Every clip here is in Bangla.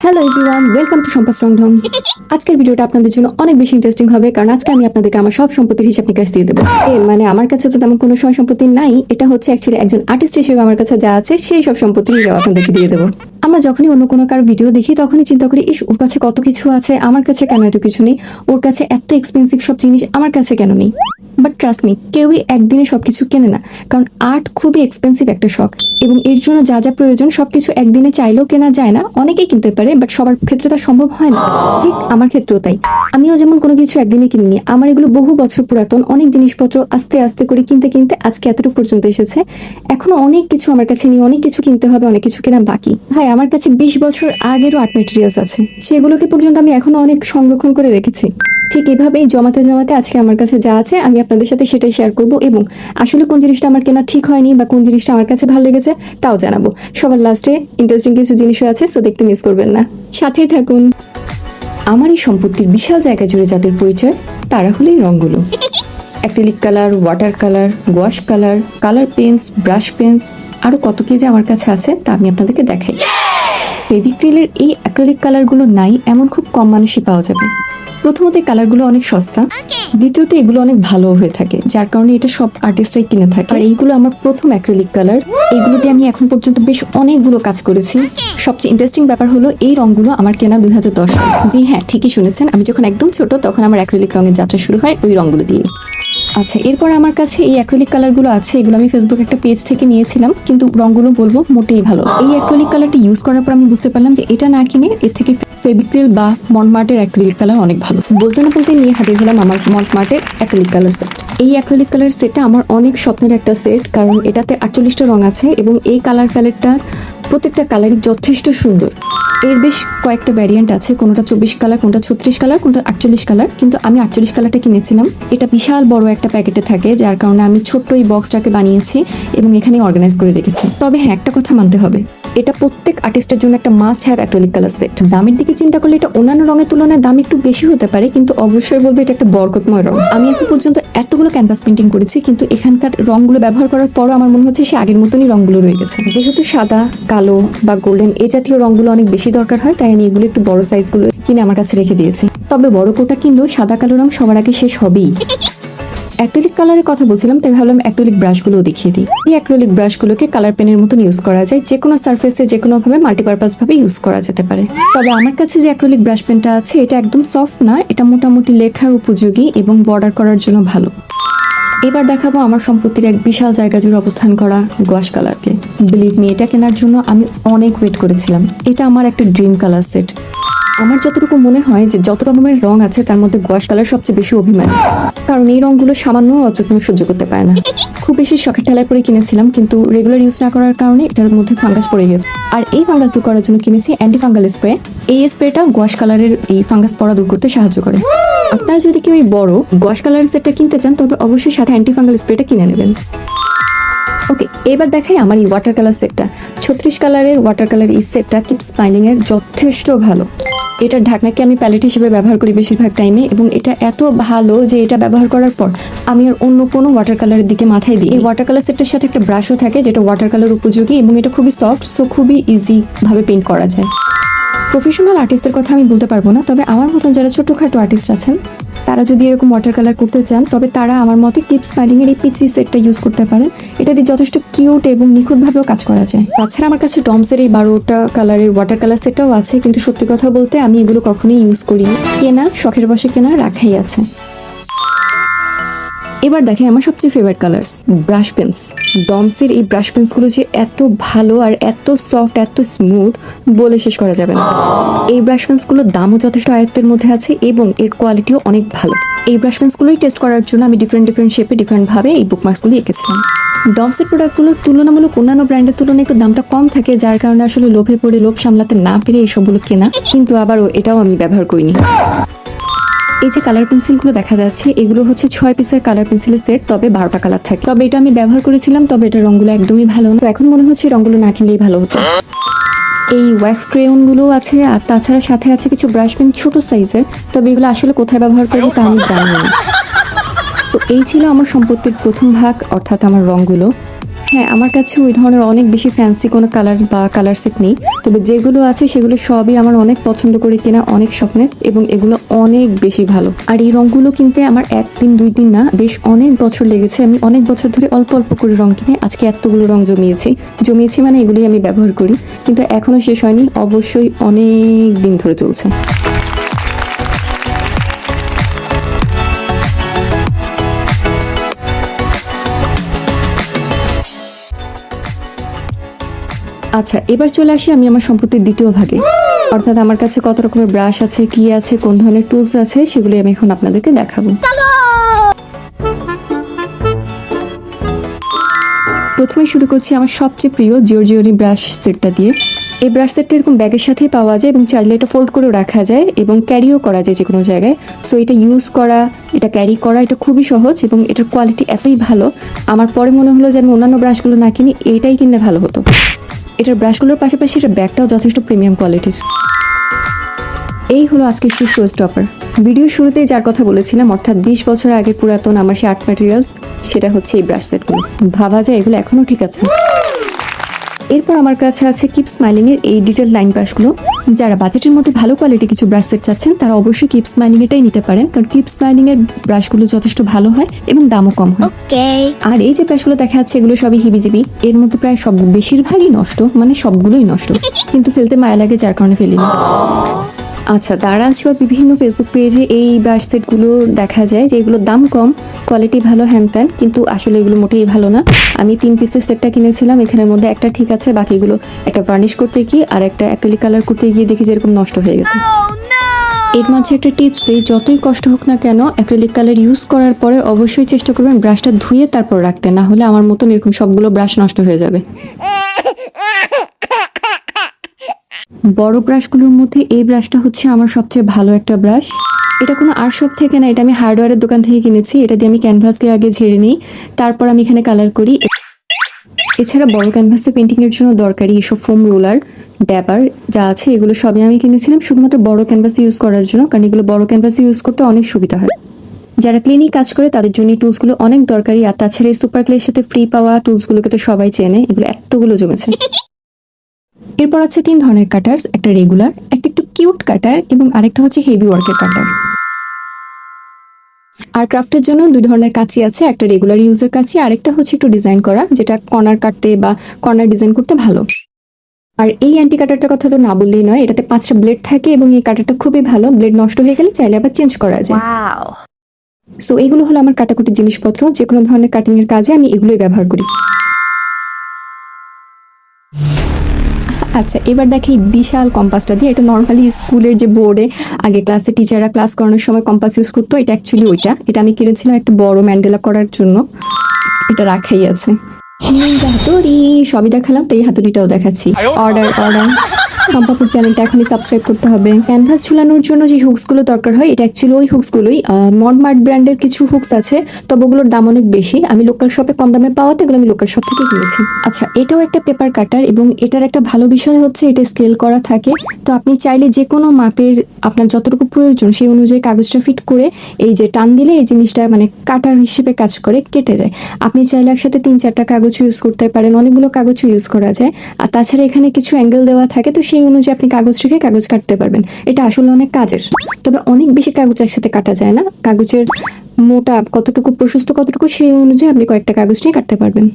হ্যালো এভরিওয়ান ওয়েলকাম টু সম্পাস রংঢং আজকের ভিডিওটা আপনাদের জন্য অনেক বেশি ইন্টারেস্টিং হবে কারণ আজকে আমি আপনাদেরকে আমার সব সম্পত্তির হিসাব নিকাশ দিয়ে দেবো। মানে আমার কাছে তো তেমন কোনো সয় সম্পত্তি নাই এটা হচ্ছে অ্যাকচুয়ালি একজন আর্টিস্ট হিসেবে আমার কাছে যা আছে সেই সব সম্পত্তির হিসাব আপনাদেরকে দিয়ে দেবো। আমরা যখনই অন্য কোনো কারও ভিডিও দেখি, তখনই চিন্তা করি, ইস, ওর কাছে কত কিছু আছে, আমার কাছে কেন এত কিছু নেই? ওর কাছে এত এক্সপেন্সিভ সব জিনিস, আমার কাছে কেন নেই? বাট ট্রাস্ট মি কেউই একদিনে সবকিছু কেনে না। কারণ আর্ট খুবই এক্সপেন্সিভ একটা শখ। এবং এর জন্য যা যা প্রয়োজন, সবকিছু একদিনে চাইলেও কেনা যায় না। অনেকেই কিনতে পারে বাট সবার ক্ষেত্রে তা সম্ভব হয় না। ঠিক আমার ক্ষেত্রেও তাই। আমিও যেমন কোনো কিছু একদিনে কিনিনি, আমার এগুলো বহু বছর পুরাতন, অনেক জিনিসপত্র আস্তে আস্তে করে কিনতে কিনতে আজকে এতটুকু পর্যন্ত এসেছে। এখনও অনেক কিছু আমার কাছে নিয়ে অনেক কিছু কিনতে হবে, অনেক কিছু কেনা বাকি। ভাই আমার কাছে বিশ বছর আগেরও আর্ট মেটেরিয়ালস আছে। সেগুলোকে পর্যন্ত আমি এখনও অনেক সংরক্ষণ করে রেখেছি। ঠিক এভাবেই জমাতে জমাতে আজকে আমার কাছে যা আছে, আমি আপনাদের সাথে সেটাই শেয়ার করব এবং আসলে কোন জিনিসটা আমার কেনা ঠিক হয়নি বা কোন জিনিসটা আমার কাছে ভালো লেগেছে তাও জানাব। সবার লাস্টে ইন্টারেস্টিং কিছু জিনিসও আছে সো দেখতে মিস করবেন না। সাথেই থাকুন। আমার এই সম্পত্তির বিশাল জায়গা জুড়ে যাদের পরিচয়, তারা হলেই রঙগুলো acrylic colour water colour wash colour colour pens brush pens আরও কত কি যে আমার কাছে আছে তা আমি আপনাদেরকে দেখাই। ফেবিক্রিলের এই অ্যাক্রিলিক কালারগুলো নাই, এমন খুব কম মানুষই পাওয়া যাবে। প্রথমত এই কালারগুলো অনেক সস্তা। দ্বিতীয়ত এগুলো অনেক ভালো হয়ে থাকে যার কারণে এটা সব আর্টিস্টরাই কিনে থাকে। আর এইগুলো আমার প্রথম অ্যাক্রিলিক কালার এইগুলো দিয়ে আমি এখন পর্যন্ত বেশ অনেকগুলো কাজ করেছি। সবচেয়ে ইন্টারেস্টিং ব্যাপার হলো এই রঙগুলো আমার কেনা দুই হাজার দশ। জি হ্যাঁ ঠিকই শুনেছেন আমি যখন একদম ছোট তখন আমার অ্যাক্রিলিক রঙের যাত্রা শুরু হয় ওই রঙগুলো দিয়ে। আচ্ছা এরপর আমার কাছে এই অ্যাক্রিলিক কালারগুলো আছে এগুলো আমি ফেসবুক একটা পেজ থেকে নিয়েছিলাম কিন্তু রঙগুলো বলব মোটেই ভালো। এই অ্যাক্রিলিক কালারটা ইউজ করার পর আমি বুঝতে পারলাম যে এটা না কিনে এর থেকে ফেবিক্রিল বা মন্টমার্টের অ্যাক্রিলিক কালার অনেক ভালো। বলতে না বলতে নিয়ে হাজির হলাম আমার মন্টমার্টের অ্যাক্রিলিক কালার সেট এই অ্যাক্রিলিক কালার সেটটা আমার অনেক স্বপ্নের একটা সেট কারণ এটাতে আটচল্লিশটা রং আছে এবং এই কালার প্যালেটটা প্রত্যেকটা কালারই যথেষ্ট সুন্দর। এর বেশ কয়েকটা ভ্যারিয়েন্ট আছে, কোনোটা চব্বিশ কালার কোনোটা ছত্রিশ কালার কোনোটা আটচল্লিশ কালার কিন্তু আমি আটচল্লিশ কালারটা কিনেছিলাম। এটা বিশাল বড় একটা প্যাকেটে থাকে, যার কারণে আমি ছোট্ট এই বক্সটাকে বানিয়েছি এবং এখানে অর্গানাইজ করে রেখেছি। তবে হ্যাঁ একটা কথা মানতে হবে। এটা প্রত্যেক আর্টিস্টের জন্য একটা must have acrylic colour set দামের দিকে চিন্তা করলে এটা অন্যান্য রঙের তুলনায় দাম একটু বেশি হতে পারে, কিন্তু অবশ্যই বলব এটা একটা বরকতময় রং। আমি এখন পর্যন্ত এতগুলো ক্যানভাস পেন্টিং করেছি, কিন্তু এখানকার রঙগুলো ব্যবহার করার পরও আমার মনে হচ্ছে সে আগের মতনই রঙগুলো রয়ে গেছে। যেহেতু সাদা, কালো বা গোল্ডেন এই জাতীয় রঙগুলো অনেক বেশি দরকার হয়, তাই আমি এগুলো একটু বড় সাইজগুলো কিনে আমার কাছে রেখে দিয়েছি। তবে বড় কোটা কিনলেও সাদা, কালো রং সবার আগে শেষ হবেই। অ্যাক্রিলিক কালারের কথা বলছিলাম, তাই ভাবলাম অ্যাক্রিলিক ব্রাশগুলোও দেখিয়ে দিই। এই অ্যাক্রিলিক ব্রাশগুলোকে কালার পেনের মতন ইউজ করা যায়, যে কোনো সার্ফেসে যে কোনো ভাবে মাল্টিপারপাস ভাবে ইউজ করা যেতে পারে। তবে আমার কাছে যে অ্যাক্রিলিক ব্রাশ পেনটা আছে, এটা একদম সফট না, এটা মোটামুটি লেখার উপযোগী এবং বর্ডার করার জন্য ভালো। এবার দেখাবো আমার সম্পত্তির এক বিশাল জায়গা জুড়ে অবস্থান করা গোয়াশ কালারকে বিলিভ মি এটা কেনার জন্য আমি অনেক ওয়েট করেছিলাম। এটা আমার একটা ড্রিম কালার সেট আমার যতটুকু মনে হয় যে যত রকমের রং আছে, তার মধ্যে গোয়াশ কালার সবচেয়ে বেশি অভিমানী। কারণ এই রংগুলো সামান্য অযত্ন সহ্য করতে পারে না। খুব বেশি শখের ঠেলায় পরে কিনেছিলাম, কিন্তু রেগুলার ইউজ না করার কারণে এটার মধ্যে ফাঙ্গাস পড়ে গেছে। আর এই ফাঙ্গাস দূর করার জন্য কিনেছি অ্যান্টি ফাঙ্গাল স্প্রে এই স্প্রেটা গোয়াশ কালারের এই ফাঙ্গাস পড়া দূর করতে সাহায্য করে। আপনারা যদি কেউ বড় গোয়াশ কালারের সেটটা কিনতে চান, তবে অবশ্যই সাথে অ্যান্টি ফাঙ্গাল স্প্রেটা কিনে নেবেন। ওকে, এবার দেখাই আমার এই ওয়াটার কালার সেটটা ছত্রিশ কালারের ওয়াটার কালার এই সেটটা কিপ স্পাইলিং এর যথেষ্ট ভালো। এটার ঢাকনাকে আমি প্যালেট হিসেবে ব্যবহার করি বেশিরভাগ টাইমে এবং এটা এত ভালো যে এটা ব্যবহার করার পর আমি আর অন্য কোনো ওয়াটার কালারের দিকে মাথায় দিই এই ওয়াটার কালার সেটটার সাথে একটা ব্রাশও থাকে যেটা ওয়াটার কালার উপযোগী এবং এটা খুবই সফট সো খুবই ইজি ভাবে পেন্ট করা যায়। প্রফেশনাল আর্টিস্টের কথা আমি বলতে পারব না, তবে আমার মতন যারা ছোটোখাটো আর্টিস্ট আছেন, তারা যদি এরকম ওয়াটার কালার করতে চান, তবে তারা আমার মতে কিপ স্মাইলিংয়ের এই পিচি সেটটা ইউজ করতে পারেন। এটা দিয়ে যথেষ্ট কিউট এবং নিখুঁতভাবেও কাজ করা যায়। তাছাড়া আমার কাছে ডমসের এই বারোটা কালারের ওয়াটার কালার সেটটাও আছে, কিন্তু সত্যি কথা বলতে আমি এগুলো কখনোই ইউজ করিনি। কেনা, শখের বসে কেনা, রাখাই আছে। এবার দেখে আমার সবচেয়ে ফেভারিট কালার্স ব্রাশ পেন্স ডমসের এই ব্রাশ পেন্সগুলো যে এত ভালো আর এত সফট এত স্মুথ বলে শেষ করা যাবে না। এই ব্রাশ পেন্সগুলোর দামও যথেষ্ট আয়ত্তের মধ্যে আছে এবং এর কোয়ালিটিও অনেক ভালো। এই ব্রাশ পেন্সগুলোই টেস্ট করার জন্য আমি ডিফারেন্ট ডিফারেন্ট শেপে ডিফারেন্ট ভাবে এই বুকমার্কসগুলো এঁকেছিলাম। ডমসের প্রোডাক্টগুলোর তুলনামূলক অন্যান্য ব্র্যান্ডের তুলনায় একটু দামটা কম থাকে, যার কারণে আসলে লোভে পড়ে, লোভ সামলাতে না পেরে এইসবগুলো কেনা। কিন্তু আবারও এটাও আমি ব্যবহার করিনি। এই যে কালার পেন্সিলগুলো দেখা যাচ্ছে, এগুলো হচ্ছে ছয় পিসের কালার পেন্সিলের সেট তবে বারোটা কালার থাকে তবে এটা আমি ব্যবহার করেছিলাম, তবে এটা রঙগুলো একদমই ভালো না। এখন মনে হচ্ছে রঙগুলো না কিনলেই ভালো হতো। এই ওয়্যাক্স ক্রেয়নগুলো আছে, আর তাছাড়া সাথে আছে কিছু ব্রাশ পেন ছোট সাইজের তবে এগুলো আসলে কোথায় ব্যবহার করব তা আমি জানি না। তো এই ছিল আমার সম্পত্তির প্রথম ভাগ, অর্থাৎ আমার রঙগুলো হ্যাঁ আমার কাছে ওই ধরনের অনেক বেশি ফ্যান্সি কোনো কালার বা কালার সেট নেই। তবে যেগুলো আছে সেগুলো সবই আমার অনেক পছন্দ করে কেনা, অনেক স্বপ্নের এবং এগুলো অনেক বেশি ভালো। আর এই রঙগুলো কিনতে আমার একদিন, দুই দিন না, বেশ অনেক বছর লেগেছে। আমি অনেক বছর ধরে অল্প অল্প করে রং কিনে আজকে এতগুলো রং জমিয়েছি। জমিয়েছি মানে এগুলোই আমি ব্যবহার করি, কিন্তু এখনও শেষ হয়নি, অবশ্যই অনেক দিন ধরে চলছে। আচ্ছা এবার চলে আসি আমি আমার সম্পত্তির দ্বিতীয় ভাগে। অর্থাৎ আমার কাছে কত রকমের ব্রাশ আছে, কি আছে, কোন ধরনের টুলস আছে সেগুলো আমি এখন আপনাদেরকে দেখাবো। প্রথমে শুরু করছি আমার সবচেয়ে প্রিয় জিওরজিওরি ব্রাশ সেটটা দিয়ে। এই ব্রাশ সেটটা এরকম ব্যাগের সাথেই পাওয়া যায় এবং চাইলে এটা ফোল্ড করেও রাখা যায় এবং ক্যারিও করা যায় যে কোনো জায়গায়। সো এটা ইউজ করা, এটা ক্যারি করা, এটা খুবই সহজ এবং এটার কোয়ালিটি এতই ভালো। আমার পরে মনে হলো যে আমি অন্যান্য ব্রাশগুলো না কিনি এইটাই কিনলে ভালো হতো। এটার ব্রাশগুলোর পাশাপাশি এটার ব্যাগটাও যথেষ্ট প্রিমিয়াম কোয়ালিটির এই হলো আজকের শু শো স্টপার ভিডিও শুরুতেই যার কথা বলেছিলাম, অর্থাৎ বিশ বছর আগে পুরাতন আমার সে আর্ট ম্যাটেরিয়ালস সেটা হচ্ছে এই ব্রাশ সেটগুলো ভাবা যায় এগুলো এখনও ঠিক আছে। এরপর আমার কাছে আছে কিপ স্মাইলিং এর এই ডিটেল লাইন ব্রাশগুলো যারা বাজেটের মধ্যে ভালো কোয়ালিটি কিছু ব্রাশ সেট চাচ্ছেন তারা অবশ্যই কিপ স্মাইলিং এটাই নিতে পারেন কারণ কিপ স্মাইলিং এর ব্রাশগুলো যথেষ্ট ভালো হয় এবং দামও কম হয়. আর এই যে ব্রাশগুলো দেখা যাচ্ছে এগুলো সবই হিবিজিবি। এর মধ্যে প্রায় সব বেশিরভাগই নষ্ট মানে সবগুলোই নষ্ট। কিন্তু ফেলতে মায়া লাগে যার কারণে ফেলি না। আচ্ছা দারাজ বা বিভিন্ন ফেসবুক পেজে এই ব্রাশ সেটগুলো দেখা যায় যে এগুলোর দাম কম কোয়ালিটি ভালো হ্যান ত্যান কিন্তু আসলে এগুলো মোটেই ভালো না। আমি তিন পিসের সেটটা কিনেছিলাম এখানের মধ্যে একটা ঠিক আছে বাকিগুলো একটা ভার্নিশ করতে গিয়ে আর একটা অ্যাক্রিলিক কালার করতে গিয়ে দেখি যে এরকম নষ্ট হয়ে গেছে। এর মাঝে একটা টিপস দিই যতই কষ্ট হোক না কেন অ্যাক্রিলিক কালার ইউজ করার পরে অবশ্যই চেষ্টা করবেন ব্রাশটা ধুয়ে তারপর রাখতে না হলে আমার মতন এরকম সবগুলো ব্রাশ নষ্ট হয়ে যাবে। বড় ব্রাশগুলোর মধ্যে এই ব্রাশটা হচ্ছে আমার সবচেয়ে ভালো একটা ব্রাশ এটা কোনো আর্ট শপ থেকে না, এটা আমি হার্ডওয়্যারের দোকান থেকে কিনেছি, এটা দিয়ে আমি ক্যানভাসকে আগে ঝেড়ে নিই, তারপর আমি এখানে কালার করি। এছাড়া বড় ক্যানভাসে পেন্টিং এর জন্য দরকারি এসব ফোম রোলার ড্যাবার যা আছে, এগুলো সবই আমি কিনেছিলাম। শুধুমাত্র বড় ক্যানভাস ইউজ করার জন্য, কারণ এগুলো বড় ক্যানভাস ইউজ করতে অনেক সুবিধা হয়। যারা ক্লিনিক কাজ করে, তাদের জন্য টুলসগুলো অনেক দরকারি। আর তাছাড়া এই সুপার ক্লের সাথে ফ্রি পাওয়া টুলসগুলোকে তো সবাই চেনে, এগুলো এতগুলো জমেছে। এরপর আছে তিন ধরনের কাটার্স একটা রেগুলার একটা একটু কিউট কাটার এবং আরেকটা হচ্ছে হেভি ওয়ার্কের কাটার আর ক্রাফটের জন্য দুই ধরনের কাঁচি আছে একটা রেগুলার ইউজের কাঁচি আরেকটা হচ্ছে একটু ডিজাইন করা যেটা কর্নার কাটতে বা কর্নার ডিজাইন করতে ভালো। আর এই অ্যান্টি কাটারটার কথা তো না বললেই নয় এটাতে পাঁচটা ব্লেড থাকে এবং এই কাটারটা খুবই ভালো ব্লেড নষ্ট হয়ে গেলে চাইলে আবার চেঞ্জ করা যায়. সো এগুলো হলো আমার কাটাকুটির জিনিসপত্র যে কোনো ধরনের কাটিং এর কাজে আমি এগুলোই ব্যবহার করি। আচ্ছা এবার দেখি বিশাল কম্পাসটা দিয়ে এটা নর্মালি স্কুলের যে বোর্ডে আগে ক্লাসে টিচাররা ক্লাস করানোর সময় কম্পাস ইউজ করতো এটা অ্যাকচুয়ালি ওইটা। এটা আমি কিনেছিলাম একটা বড় ম্যান্ডেলা করার জন্য। এটা রাখাই আছে। হাতুড়ি। সবই দেখালাম তো এই হাতুড়িটাও দেখাচ্ছি। অর্ডার অর্ডার সম্পাপুর চ্যানেলটা এখনই সাবস্ক্রাইব করতে হবে। ক্যানভাস ঝুলানোর জন্য যে হুকসগুলো দরকার হয়, এটা অ্যাকচুয়ালি ওই হুকসগুলোই মডমার্ট ব্র্যান্ডের কিছু হুকস আছে, তবে ওগুলোর দাম অনেক বেশি। আমি লোকাল শপে কম দামে পাওয়াতে এগুলো আমি লোকাল শপ থেকে কিনেছি। আচ্ছা এটাও একটা পেপার কাটার এবং এটার একটা ভালো বিষয় হচ্ছে, এটা স্কেল করা থাকে। তো আপনি চাইলে যে কোনো মাপের আপনার যতটুকু প্রয়োজন, সেই অনুযায়ী কাগজটা ফিট করে এই যে টান দিলে এই জিনিসটা মানে কাটার হিসেবে কাজ করে, কেটে যায়। আপনি চাইলে একসাথে তিন চারটা কাগজ ইউজ করতে পারেন, অনেকগুলো কাগজ ইউজ করা যায়। আর তাছাড়া এখানে কিছু অ্যাঙ্গেল দেওয়া থাকে, তো সেই অনুযায়ী আপনি কাগজ রেখে কাগজ কাটতে পারবেন। এটা আসলে অনেক কাজের। তবে অনেক বেশি কাগজ একসাথে কাটা যায় না। কাগজের মোটা কতটুকু প্রশস্ত কতটুকু সেই অনুযায়ী আপনি কয়েকটা কাগজ নিয়ে কাটতে পারবেন।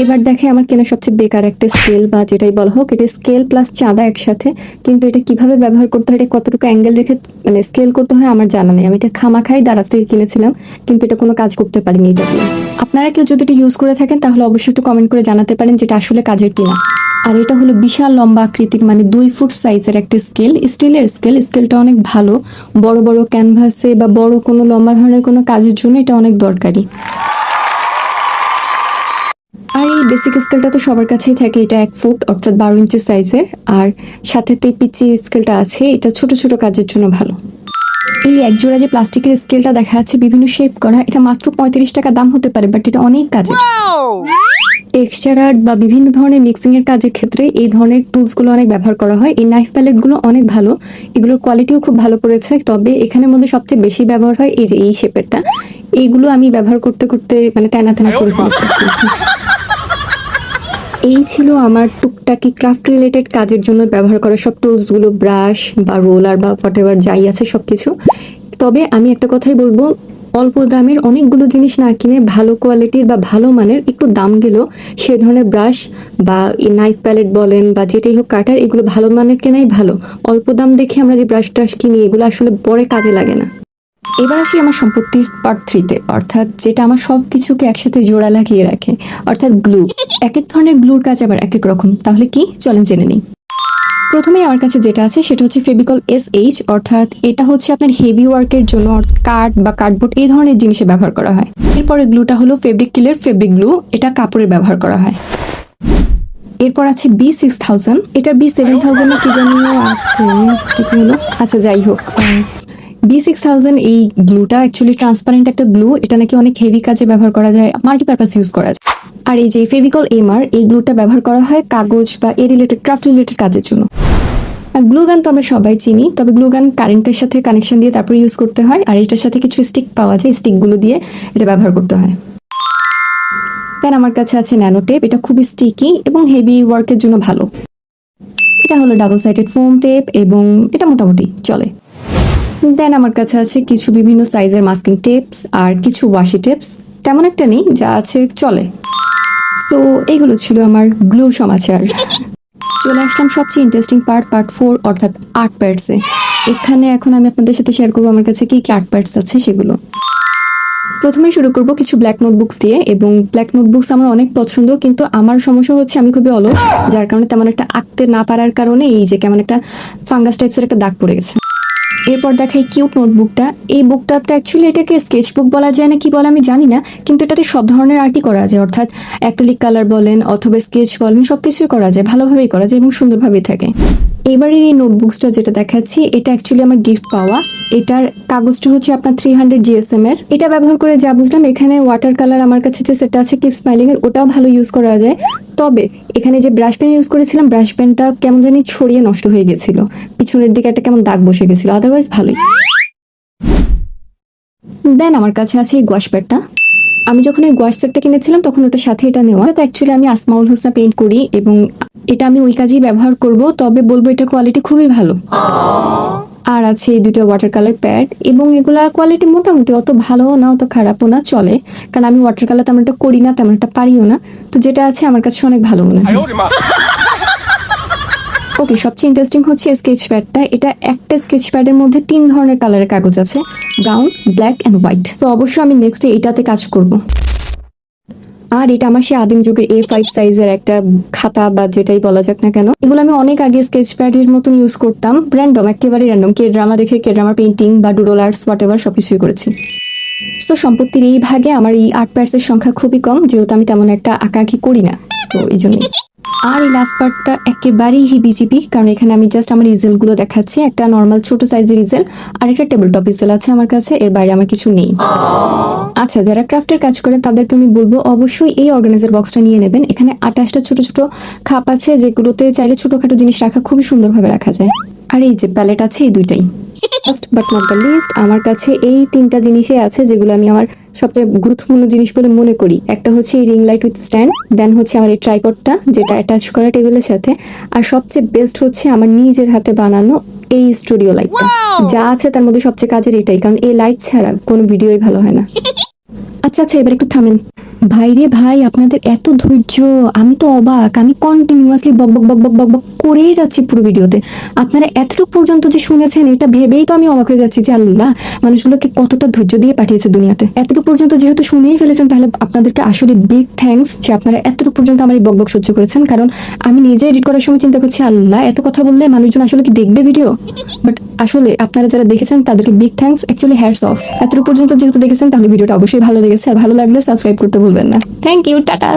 এবার দেখে আমার কেনা সবচেয়ে বেকার একটা স্কেল বা যেটাই বলা হোক, এটা স্কেল প্লাস চাঁদা একসাথে, কিন্তু এটা কীভাবে ব্যবহার করতে হয়, এটা কতটুকু অ্যাঙ্গেল রেখে মানে স্কেল করতে হয় আমার জানা নেই। আমি এটা খামাখাই দারাজ থেকে কিনেছিলাম, কিন্তু এটা কোনো কাজ করতে পারিনি এটা দিয়ে। আপনারা কেউ যদি এটা ইউজ করে থাকেন, তাহলে অবশ্যই একটু কমেন্ট করে জানাতে পারেন যেটা আসলে কাজের কিনা। আর এটা হলো বিশাল লম্বা আকৃতির মানে দুই ফুট সাইজের একটা স্কেল স্টিলের স্কেল স্কেলটা অনেক ভালো। বড় বড় ক্যানভাসে বা বড় কোনো লম্বা ধরনের কোনো কাজের জন্য এটা অনেক দরকারি। আর এই বেসিক স্কেলটা তো সবার কাছেই থাকে এটা এক ফুট অর্থাৎ বারো ইঞ্চি সাইজের আর সাথে তো এই পিচি স্কেলটা আছে এটা ছোট ছোট কাজের জন্য ভালো। এই এক জোড়া যে প্লাস্টিকের স্কেলটা দেখা যাচ্ছে বিভিন্ন শেপ করা এটা মাত্র পঁয়ত্রিশ টাকা দাম হতে পারে বাট এটা অনেক কাজের। টেক্সচার আর্ট বা বিভিন্ন ধরনের মিক্সিং এর কাজের ক্ষেত্রে এই ধরনের টুলসগুলো অনেক ব্যবহার করা হয়। এই নাইফ প্যালেটগুলো অনেক ভালো এগুলোর কোয়ালিটিও খুব ভালো করেছে তবে এখানের মধ্যে সবচেয়ে বেশি ব্যবহার হয় এই যে এই শেপেরটা এইগুলো আমি ব্যবহার করতে করতে মানে তেনা তেনা করে ফেলেছি। এই ছিল আমার টুকটাকি ক্রাফট রিলেটেড কাজের জন্য ব্যবহার করা সব টুলসগুলো ব্রাশ বা রোলার বা হোয়াট যাই আছে সব কিছু তবে আমি একটা কথাই বলব, অল্প দামের অনেকগুলো জিনিস না কিনে ভালো কোয়ালিটির বা ভালো মানের একটু দাম গেলেও সে ধরনের ব্রাশ বা নাইফ প্যালেট বলেন বা যেটাই হোক কাটার, এগুলো ভালো মানের কেনাই ভালো। অল্প দাম দেখে আমরা যে ব্রাশ ট্রাশ কিনি, এগুলো আসলে পরে কাজে লাগে না। এবার আসি আমার সম্পত্তির পার্ট থ্রিতে অর্থাৎ যেটা আমার সব কিছুকে একসাথে জোড়া লাগিয়ে রাখে, অর্থাৎ গ্লু এক এক ধরনের গ্লুর কাজ আবার এক এক রকম। তাহলে কি? চলেন জেনে নিই। প্রথমেই আমার কাছে যেটা আছে, সেটা হচ্ছে ফেবিকল এস এইচ অর্থাৎ এটা হচ্ছে আপনার হেভি ওয়ার্কের জন্য কার্ড বা কার্ডবোর্ড এই ধরনের জিনিসে ব্যবহার করা হয়। এরপরে গ্লুটা হলো ফেব্রিক কিলের ফেব্রিক গ্লু এটা কাপড়ের ব্যবহার করা হয়। এরপর আছে বি সিক্স থাউজেন্ড এটার বি সেভেন থাউজেন্ড কি জানি আছে, এটা হলো? আচ্ছা যাই হোক বি সিক্স থাউজেন্ড এই গ্লুটা অ্যাকচুয়ালি ট্রান্সপারেন্ট একটা গ্লু এটা নাকি অনেক হেভি কাজে ব্যবহার করা যায় মাল্টিপারপাস ইউজ করা যায়। আর এই যে ফেভিকল এমআর এই গ্লুটা ব্যবহার করা হয় কাগজ বা এ রিলেটেড ক্রাফট রিলেটেড কাজের জন্য। গ্লু গান তো আমরা সবাই চিনি, তবে গ্লু গান কারেন্টের সাথে কানেকশন দিয়ে তারপর ইউজ করতে হয়, আর এটার সাথে কিছু স্টিক পাওয়া যায় স্টিকগুলো দিয়ে এটা ব্যবহার করতে হয়। দেন আমার কাছে আছে ন্যানো টেপ এটা খুবই স্টিকি এবং হেভি ওয়ার্কের জন্য ভালো। এটা হলো ডাবল সাইডেড ফোম টেপ এবং এটা মোটামুটি চলে। দেন আমার কাছে আছে কিছু বিভিন্ন সাইজের মাস্কিং টেপস আর কিছু ওয়াশি টেপস তেমন একটা নেই যা আছে চলে। তো এইগুলো ছিল আমার গ্লু সমাচার। চলে আসলাম সবচেয়ে ইন্টারেস্টিং পার্ট পার্ট ফোর অর্থাৎ আর্ট প্যাডসে এখানে এখন আমি আপনাদের সাথে শেয়ার করব আমার কাছে কি কি আর্ট প্যাডস আছে সেগুলো। প্রথমেই শুরু করব কিছু ব্ল্যাক নোটবুকস দিয়ে এবং ব্ল্যাক নোটবুকস আমার অনেক পছন্দ, কিন্তু আমার সমস্যা হচ্ছে আমি খুবই অলস, যার কারণে তেমন একটা আঁকতে না পারার কারণে এই যে কেমন একটা ফাঙ্গাস টাইপসের একটা দাগ পড়ে গেছে। এরপর দেখাই কিউট নোটবুকটা। এই বুকটা তো অ্যাকচুয়ালি এটাকে স্কেচ বুক বলা যায় না, কি বলে আমি জানি না, কিন্তু এটাতে সব ধরনের আর্টই করা যায়। অর্থাৎ অ্যাক্রিলিক কালার বলেন অথবা স্কেচ বলেন সব কিছুই করা যায়, ভালোভাবেই করা যায় এবং সুন্দরভাবেই থাকে। এবারের এই নোটবুকসটা যেটা দেখাচ্ছি, এটা অ্যাকচুয়ালি আমার গিফট পাওয়া। এটার কাগজটা হচ্ছে আপনার থ্রি হান্ড্রেড জিএসএম এর। এটা ব্যবহার করে যা বুঝলাম, এখানে ওয়াটার কালার আমার কাছে যে সেটা আছে কিপ স্মাইলিং এর, ওটাও ভালো ইউজ করা যায়। তবে এখানে যে ব্রাশ পেন ইউজ করেছিলাম ব্রাশ পেনটা কেমন জানি ছড়িয়ে নষ্ট হয়ে গেছিল। পিছনের দিকে একটা কেমন দাগ বসে গেছিল আদারওয়াইজ ভালোই। দেন আমার কাছে আছে এই গোয়াশ প্যাডটা আমি যখন ওই গোয়াশ সেটটা কিনেছিলাম, তখন ওটার সাথে এটা নেওয়া। তো অ্যাকচুয়ালি আমি আসমাউল হোসনা পেইন্ট করি এবং এটা আমি ওই কাজেই ব্যবহার করব, তবে বলব এটার কোয়ালিটি খুবই ভালো। আর আছে এই দুটো ওয়াটার কালার প্যাড এবং এগুলা কোয়ালিটি মোটামুটি অত ভালোও না অত খারাপও না চলে। কারণ আমি ওয়াটার কালার তেমন একটা করি না তেমন একটা পারিও না। তো যেটা আছে আমার কাছে অনেক ভালো মনে হয়। ওকে সবচেয়ে ইন্টারেস্টিং হচ্ছে স্কেচ প্যাডটা এটা একটা স্কেচ প্যাডের মধ্যে তিন ধরনের কালারের কাগজ আছে ব্রাউন ব্ল্যাক অ্যান্ড হোয়াইট তো অবশ্যই আমি নেক্সট এইটাতে কাজ করব। আর এটা আমার সেই আদিম যুগের এ ফাইভ সাইজের একটা খাতা বা যেটাই বলা যাক না কেন। এগুলো আমি অনেক আগে স্কেচ প্যাডের মতন ইউজ করতাম। র্যান্ডম একেবারে র্যান্ডম কে ড্রামা দেখে কে ড্রামা পেন্টিং বা ডুডল আর্টস হোয়াট এভার সবকিছুই করেছি। তো সম্পত্তির এই ভাগে আমার এই আর্ট প্যাডসের সংখ্যা খুবই কম, যেহেতু আমি তেমন একটা আঁকাআঁকি করি না। তো এই জন্যই আর এই লাস্ট পার্টটা একেবারেই হিবিজিবি কারণ এখানে আমি জাস্ট আমার ইজেলগুলো দেখাচ্ছি। একটা নর্মাল ছোট সাইজের ইজেল আর একটা টেবিল টপ ইজেল আছে আমার কাছে এর বাইরে আমার কিছু নেই। আচ্ছা যারা ক্রাফটের কাজ করে তাদেরকে আমি বলব অবশ্যই এই অর্গানাইজার বক্সটা নিয়ে নেবেন। এখানে আঠাশটা ছোট ছোট খাপ আছে যেগুলোতে চাইলে ছোটখাটো জিনিস রাখা খুবই সুন্দরভাবে রাখা যায়। আর এই যে প্যালেট আছে এই দুইটাই। Last but not the least আমার কাছে এই তিনটা জিনিসই আছে যেগুলো আমি আমার সবচেয়ে গুরুত্বপূর্ণ জিনিস বলে মনে করি। একটা হচ্ছে এই ring light with stand then হচ্ছে আমার এই ট্রাইপডটা যেটা অ্যাটাচ করা টেবিলের সাথে। আর সবচেয়ে বেস্ট হচ্ছে আমার নিজের হাতে বানানো এই স্টুডিও লাইটটা যা আছে তার মধ্যে সবচেয়ে কাজের এটাই কারণ এই লাইট ছাড়া কোনো ভিডিওই ভালো হয় না। আচ্ছা আচ্ছা এবার একটু থামেন। ভাই রে ভাই, আপনাদের এত ধৈর্য, আমি তো অবাক, আমি কন্টিনিউয়াসলি বক বক বক বক বক বক করেই যাচ্ছি পুরো ভিডিওতে। আপনারা এতটুকু পর্যন্ত যে শুনেছেন, এটা ভেবেই তো আমি অবাক হয়ে যাচ্ছি যে আল্লাহ, মানুষগুলোকে কতটা ধৈর্য দিয়ে পাঠিয়েছে দুনিয়াতে। এতটুকু পর্যন্ত যেহেতু শুনেই ফেলেছেন, তাহলে আপনাদেরকে আসলে বিগ থ্যাঙ্কস যে আপনারা এতটুকু পর্যন্ত আমার এই বক বক সহ্য করেছেন। কারণ আমি নিজে এডিট করার সময় চিন্তা করছি, আল্লাহ, এত কথা বললে মানুষজন আসলে কি দেখবে ভিডিও বাট আসলে আপনারা যারা দেখেছেন, তাদেরকে big thanks actually hats off এতটুকু পর্যন্ত যেহেতু দেখেছেন, তাহলে ভিডিওটা অবশ্যই ভালো লেগেছে। আর ভালো লাগলে সাবস্ক্রাইব করতে ভুলবেন না থ্যাংক ইউ টাটা